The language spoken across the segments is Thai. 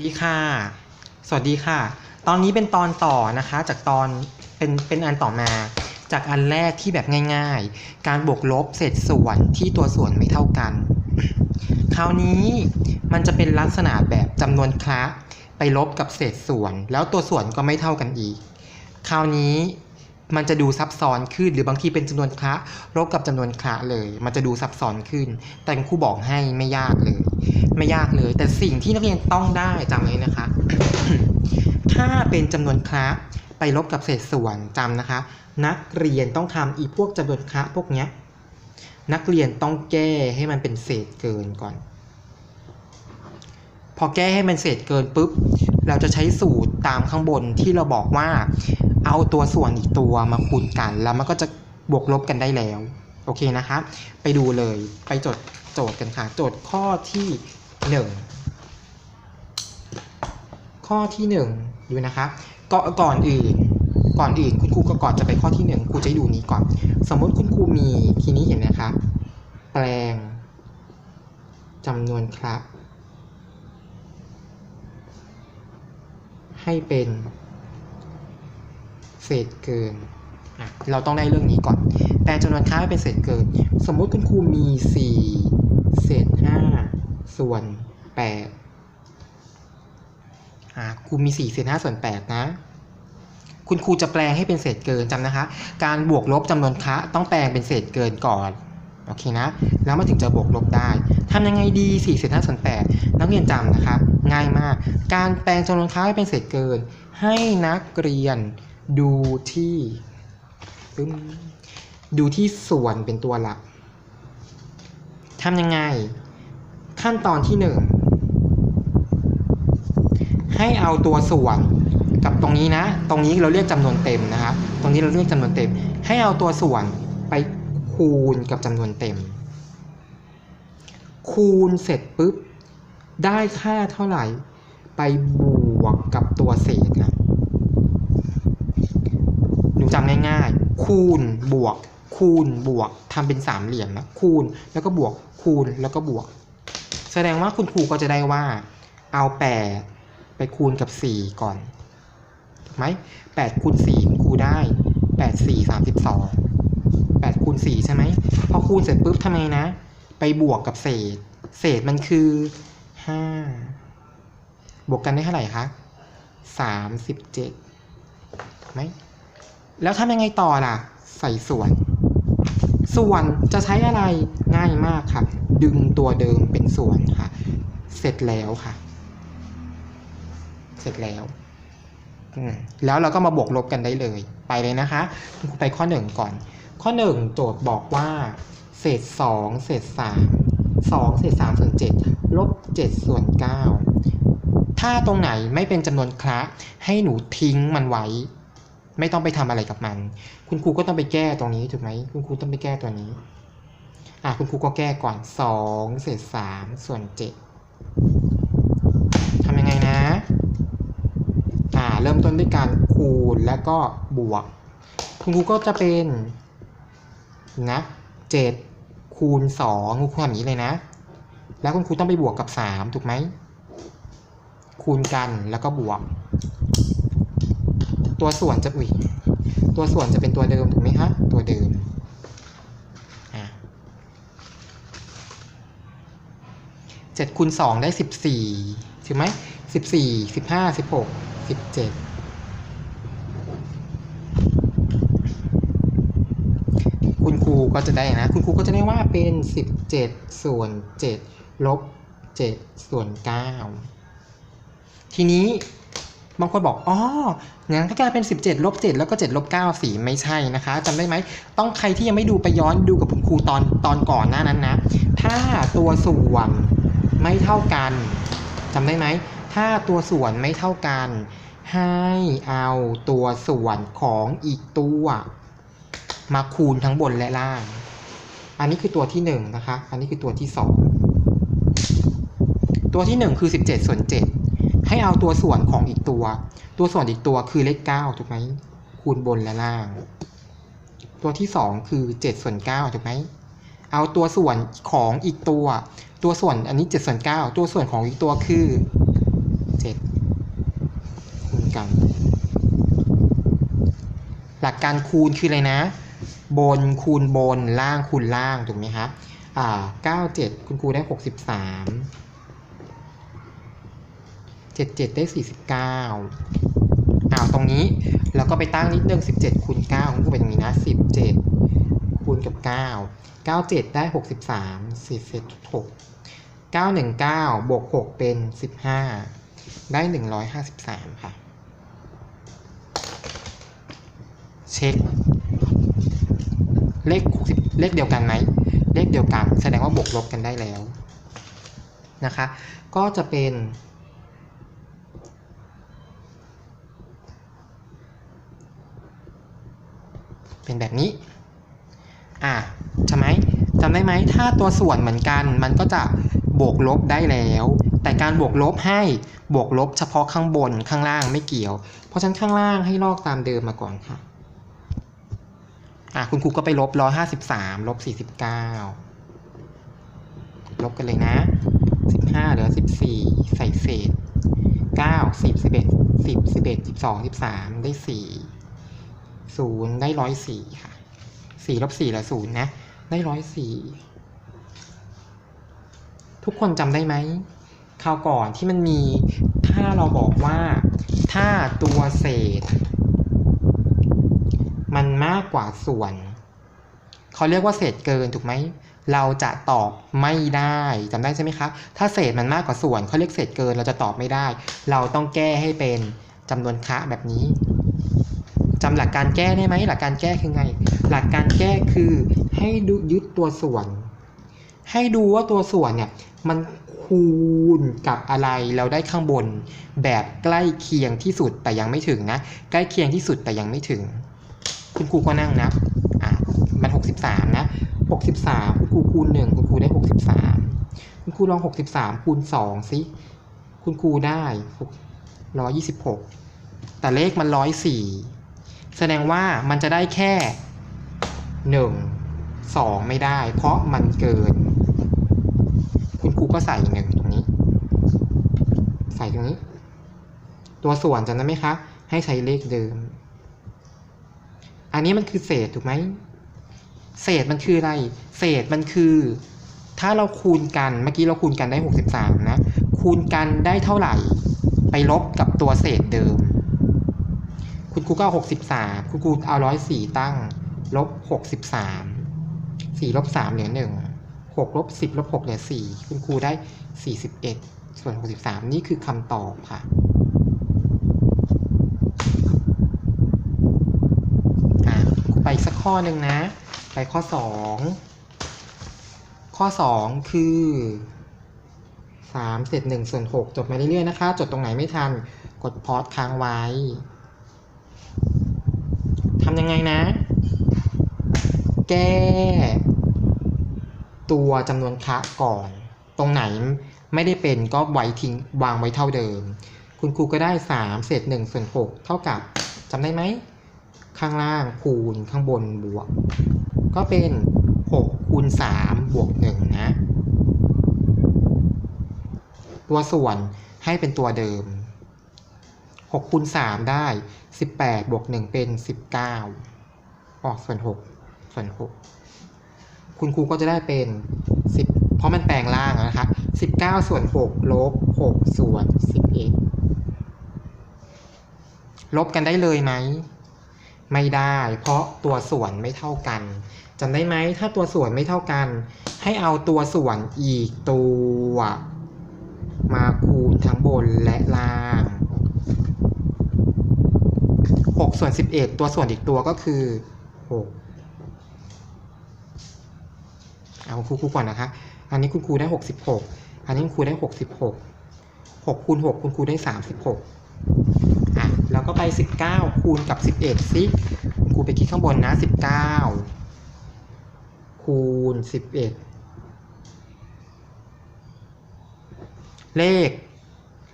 ดีค่ะ สวัสดีค่ะ ตอนนี้เป็นตอนต่อนะคะ จากตอนเป็นเป็นอันต่อมา จากอันแรกที่แบบง่าย ๆ การบวกลบเศษส่วนที่ตัวส่วนไม่เท่ากัน คราวนี้มันจะเป็นลักษณะแบบจำนวนคละไปลบกับเศษส่วน แล้วตัวส่วนก็ไม่เท่ากันอีก คราวนี้มันจะดูซับซ้อนขึ้นหรือบางทีเป็นจำนวนคละลบกับจำนวนคละเลย มันจะดูซับซ้อนขึ้น แต่คุณครูบอกให้ไม่ยากเลย ไม่ยากเลย แต่สิ่งที่นักเรียนต้องได้จำไว้นะคะ ถ้าเป็นจำนวนคละไปลบกับเศษส่วนจำนะคะ นักเรียนต้องทำอีพวกจำนวนคละพวกเนี้ยนักเรียนต้องแก้ให้มันเป็นเศษเกินก่อน พอแก้ให้มันเศษเกินปุ๊บ เราจะใช้สูตรตามข้างบนที่เราบอกว่า เอาตัวส่วนอีกตัวมาคูณกัน แล้วมันก็จะบวกลบกันได้แล้ว โอเคนะคะ ไปดูเลยไปจดโจทย์กันค่ะ โจทย์ข้อที่ หนึ่งข้อที่หนึ่งดูนะคะก่อนก่อนอื่นก่อนอื่นคุณครูก็ก่อนจะไปข้อที่หนึ่งครูจะดูนี้ก่อน สมมติคุณครูมีทีนี้เห็นไหมคะแปลงจำนวนครับ ให้เป็นเศษเกิน เราต้องได้เรื่องนี้ก่อน แปลงจำนวนค่าให้เป็นเศษเกิน สมมุติคุณครูมี 4 เศษ 5 ส่วน8อะครูมี4เศษ5ส่วน8นะ คุณครูจะแปลงให้เป็นเศษเกินจำนะคะ การบวกลบจำนวนคะต้องแปลงเป็นเศษเกินก่อนโอเคนะ แล้วมาถึงจะบวกลบได้ทำยังไงดี4เศษ5ส่วน8นักเรียนจำนะคะง่ายมาก การแปลงจำนวนค่าให้เป็นเศษเกิน ให้นักเรียนดูที่ ดูที่ส่วนเป็นตัวหลักทำยังไง ขั้นตอนที่ 1 ให้เอาตัวส่วนกับตรงนี้นะ ตรงนี้เราเรียกจำนวนเต็มนะคะตรงนี้เราเรียกจำนวนเต็ม ให้เอาตัวส่วนไปคูณกับจำนวนเต็ม คูณเสร็จปุ๊บ ได้ค่าเท่าไหร่ ไปบวกกับตัวเศษนะหนูจำง่ายๆ คูณบวก คูณบวกทำเป็นสามเหลี่ยมนะ คูณแล้วก็บวก คูณแล้วก็บวก แสดงว่าคุณครูก็จะได้ว่า เอาแปดไปคูณกับสี่ก่อนถูกไหมแปดคูณสี่คุณครูได้แปดสี่สามสิบสองแปดคูณสี่ใช่ไหมพอคูณเสร็จปุ๊บทำไงนะ ไปบวกกับเศษ เศษมันคือห้าบวกกันได้เท่าไหร่คะสามสิบเจ็ดถูกไหมแล้วทำยังไงต่อล่ะ ใส่ส่วน ส่วนจะใช้อะไรง่ายมากค่ะ ดึงตัวเดิมเป็นส่วนค่ะ เสร็จแล้วค่ะ เสร็จแล้วแล้วเราก็มาบวกลบกันได้เลย ไปเลยนะคะ ไปข้อหนึ่งก่อน ข้อหนึ่งโจทย์บอกว่า เศษสองเศษสามสองเศษสามส่วนเจ็ดลบเจ็ดส่วนเก้าถ้าตรงไหนไม่เป็นจำนวนคละให้หนูทิ้งมันไว้ ไม่ต้องไปทำอะไรกับมัน คุณครูก็ต้องไปแก้ตรงนี้ถูกไหมคุณครูต้องไปแก้ตัวนี้ อะคุณครูก็แก้ก่อนสองเศษสามส่วนเจ็ดทำยังไงนะอ่าเริ่มต้นด้วยการคูณแล้วก็บวก คุณครูก็จะเป็นนะเจ็ดคูณสองคุณครูทำอย่างนี้เลยนะ แล้วคุณครูต้องไปบวกกับสามถูกไหมคูณกันแล้วก็บวก ตัวส่วนจะอุ้ยตัวส่วนจะเป็นตัวเดิมถูกไหมคะตัวเดิมอะ เจ็ดคูณสองได้สิบสี่ถูกไหมสิบสี่สิบห้าสิบหกสิบเจ็ดคุณครูก็จะได้นะ คุณครูก็จะได้ว่าเป็นสิบเจ็ดส่วนเจ็ดลบเจ็ดส่วนเก้าทีนี้บางคนบอก อ๋อ งั้นก็กลายเป็น 17ลบ7แล้วก็7ลบ9สีไม่ใช่นะคะจำได้ไหม ต้องใครที่ยังไม่ดูไปย้อนดูกับคุณครูตอนตอนก่อนหน้านั้นนะ ถ้าตัวส่วน ไม่เท่ากันจำได้ไหม ถ้าตัวส่วนไม่เท่ากัน ให้เอาตัวส่วนของอีกตัว มาคูณทั้งบนและล่าง อันนี้คือตัวที่หนึ่งนะคะ อันนี้คือตัวที่สองตัวที่หนึ่งคือ 17 ส่วน 7 ให้เอาตัวส่วนของอีกตัว ตัวส่วนอีกตัวคือเลขเก้าถูกไหมคูณบนและล่าง ตัวที่สองคือเจ็ดส่วนเก้าถูกไหมเอาตัวส่วนของอีกตัว ตัวส่วนอันนี้เจ็ดส่วนเก้าตัวส่วนของอีกตัวคือเจ็ดคูณกัน หลักการคูณคืออะไรนะ บนคูณบนล่างคูณล่างถูกไหมครับอ่าเก้าเจ็ดคุณครูได้หกสิบสามเจ็ดเจ็ดได้สี่สิบเก้าอ้าวตรงนี้เราก็ไปตั้งนิดนึงสิบเจ็ดคูณเก้าคุณครูเป็นอย่างนี้นะสิบเจ็ดคูณกับเก้าเก้าเจ็ดได้หกสิบสามสี่เศษหกเก้าหนึ่งเก้าบวกหกเป็นสิบห้าได้หนึ่งร้อยห้าสิบสามค่ะ เช็ค เลข60เลขเดียวกันไหม เลขเดียวกัน แสดงว่าบวกลบกันได้แล้วนะคะ ก็จะเป็นเป็นแบบนี้ อะ ใช่ไหมจำได้ไหมถ้าตัวส่วนเหมือนกัน มันก็จะบวกลบได้แล้ว แต่การบวกลบให้บวกลบเฉพาะข้างบนข้างล่างไม่เกี่ยว เพราะฉะนั้นข้างล่างให้ลอกตามเดิมมาก่อนค่ะอะคุณครูก็ไปลบร้อยห้าสิบสามลบสี่สิบเก้าลบกันเลยนะสิบห้าเหลือสิบสี่ใส่เศษเก้าสิบสิบเอ็ดสิบสิบเอ็ดสิบสองสิบสามได้สี่ศูนย์ได้ร้อยสี่ค่ะสี่ลบสี่เหลือศูนย์นะ ได้ร้อยสี่ทุกคนจำได้ไหมคราวก่อนที่มันมีถ้าเราบอกว่าถ้าตัวเศษ มันมากกว่าส่วน เขาเรียกว่าเศษเกินถูกไหมเราจะตอบไม่ได้จำได้ใช่ไหมคะถ้าเศษมันมากกว่าส่วนเขาเรียกเศษเกิน เราจะตอบไม่ได้ เราต้องแก้ให้เป็นจำนวนคะแบบนี้ จำหลักการแก้ได้ไหมหลักการแก้คือไง หลักการแก้คือให้ดูยึดตัวส่วน ให้ดูว่าตัวส่วนเนี่ยมันคูณกับอะไรเราได้ข้างบน แบบใกล้เคียงที่สุดแต่ยังไม่ถึงนะ ใกล้เคียงที่สุดแต่ยังไม่ถึง คุณครูก็นั่งนับอะมันหกสิบสามนะหกสิบสามคุณครูคูณหนึ่งคุณครูได้หกสิบสามคุณครูลองหกสิบสามคูณสองสิคุณครูได้ร้อยยี่สิบหกแต่เลขมันร้อยสี่ แสดงว่ามันจะได้แค่หนึ่งสองไม่ได้ เพราะมันเกิน คุณครูก็ใส่หนึ่งตรงนี้ ใส่ตรงนี้ ตัวส่วนจำได้ไหมคะ ให้ใช้เลขเดิม อันนี้มันคือเศษถูกไหม เศษมันคืออะไร เศษมันคือ ถ้าเราคูณกัน เมื่อกี้เราคูณกันได้ 63 นะ คูณกันได้เท่าไหร่ ไปลบกับตัวเศษเดิม คุณครูก็เอา63คุณครูเอา104ตั้ง ลบ63 4ลบ3เหลือ1 6ลบ10ลบ6เหลือ4คุณครูได้41ส่วน63นี่คือคำตอบค่ะไปสักข้อหนึ่งนะ ไปข้อสองข้อสองคือสามเศษหนึ่งส่วนหกจดมาเรื่อยๆนะคะ จดตรงไหนไม่ทัน กดพอสค้างไว้ ทำยังไงนะ แก้ ตัวจำนวนคะก่อน ตรงไหนไม่ได้เป็นก็ไว้ทิ้งวางไว้เท่าเดิม คุณครูก็ได้สามเศษหนึ่งส่วนหกเท่ากับจำได้ไหม ข้างล่างคูณข้างบนบวก ก็เป็น 6 คูณ 3 บวก 1 นะ ตัวส่วนให้เป็นตัวเดิม 6คูณ3ได้ 18 บวก 1 เป็น 19 ออกส่วน 6 ส่วน 6 คุณครูก็จะได้เป็น 10 เพราะมันแปลงล่างนะคะ19 ส่วน 6 ลบ 6 ส่วน 11 ลบกันได้เลยไหม ไม่ได้ เพราะตัวส่วนไม่เท่ากันจำได้ไหม ถ้าตัวส่วนไม่เท่ากัน ให้เอาตัวส่วนอีกตัว มาคูณทั้งบนและล่าง 6 ส่วน 11 ตัวส่วนอีกตัวก็คือ6เอาครูครูก่อนนะคะ อันนี้คุณครูได้ 66 อันนี้คุณครูได้ 66 6คูณ6คุณครูได้ 36อะแล้วก็ไป 19 คูณกับ 11ซิคุณครูไปคิดข้างบนนะ 19 คูณ 11 เลข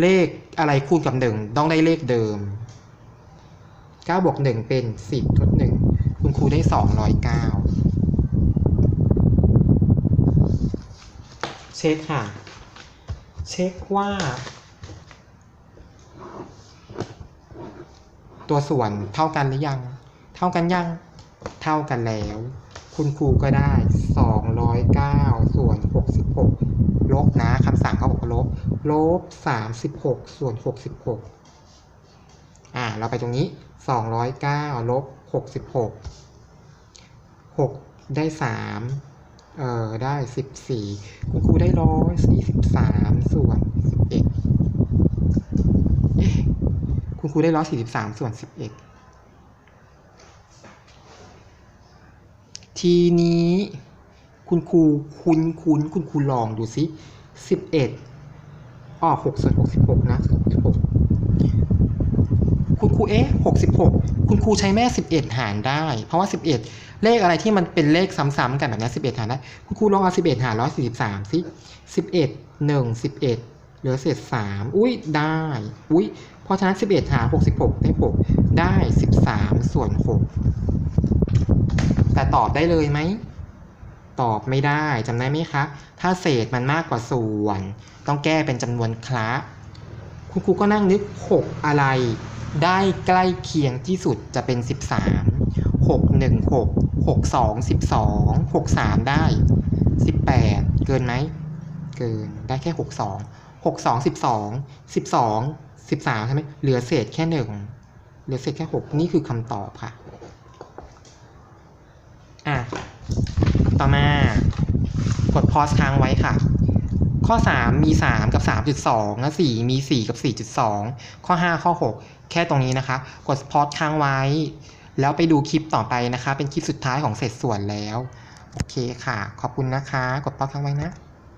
เลขอะไรคูณกับ 1 ต้องได้เลขเดิม 9บวก1เป็น 10 ทด 1 คุณครูได้ 209 เช็คค่ะ เช็คว่า ตัวส่วนเท่ากันหรือยัง เท่ากันยัง เท่ากันแล้ว คุณครูก็ได้ 209 ส่วน 66 ลบนะคำสั่งเขาบอกว่าลบ ลบ 36 ส่วน 66 อ่า เราไปตรงนี้ 209ลบ66 6ได้3เอ่อได้14คุณครูได้143ส่วน11เอ๊ะคุณครูได้143ส่วน11ทีนี้คุณครูคุ้นคุ้นๆคุณครูลองดูซิสิบเอ็ดอ๋อหกส่วนหกสิบหกนะหก คุณครูเอ๊ะหกสิบหกคุณครูใช้แม่สิบเอ็ดหารได้ เพราะว่าสิบเอ็ดเลขอะไรที่มันเป็นเลขซ้ำๆกันแบบนี้สิบเอ็ดหารได้ คุณครูลองเอาสิบเอ็ดหารร้อยสี่สิบสามสิสิบเอ็ดหนึ่งสิบเอ็ดเหลือเศษสามอุ้ยได้ อุ้ยเพราะฉะนั้นสิบเอ็ดหารหกสิบหกได้หกได้สิบสามส่วนหกแต่ตอบได้เลยไหมตอบไม่ได้จำได้ไหมคะ ถ้าเศษมันมากกว่าส่วน ต้องแก้เป็นจำนวนคละคุณครูก็นั่งนึก 6 อะไร ได้ใกล้เคียงที่สุดจะเป็น 13 6 1 6 6 2 12 6 3 ได้ 18 เกินไหม เกินได้แค่ 6 2 6 2 12 12 13ใช่ไหมเหลือเศษแค่ 1 เหลือเศษแค่ 6 นี่คือคำตอบค่ะ อะ ต่อมา กดพอสค้างไว้ค่ะ ข้อ 3 มี 3 กับ 3.2และ4มี 4 กับ 4.2 ข้อ 5 ข้อ 6 แค่ตรงนี้นะคะ กดพอดค้างไว้ แล้วไปดูคลิปต่อไปนะคะ เป็นคลิปสุดท้ายของเศษส่วนแล้ว โอเคค่ะ ขอบคุณนะคะ กดพอดค้างไว้นะ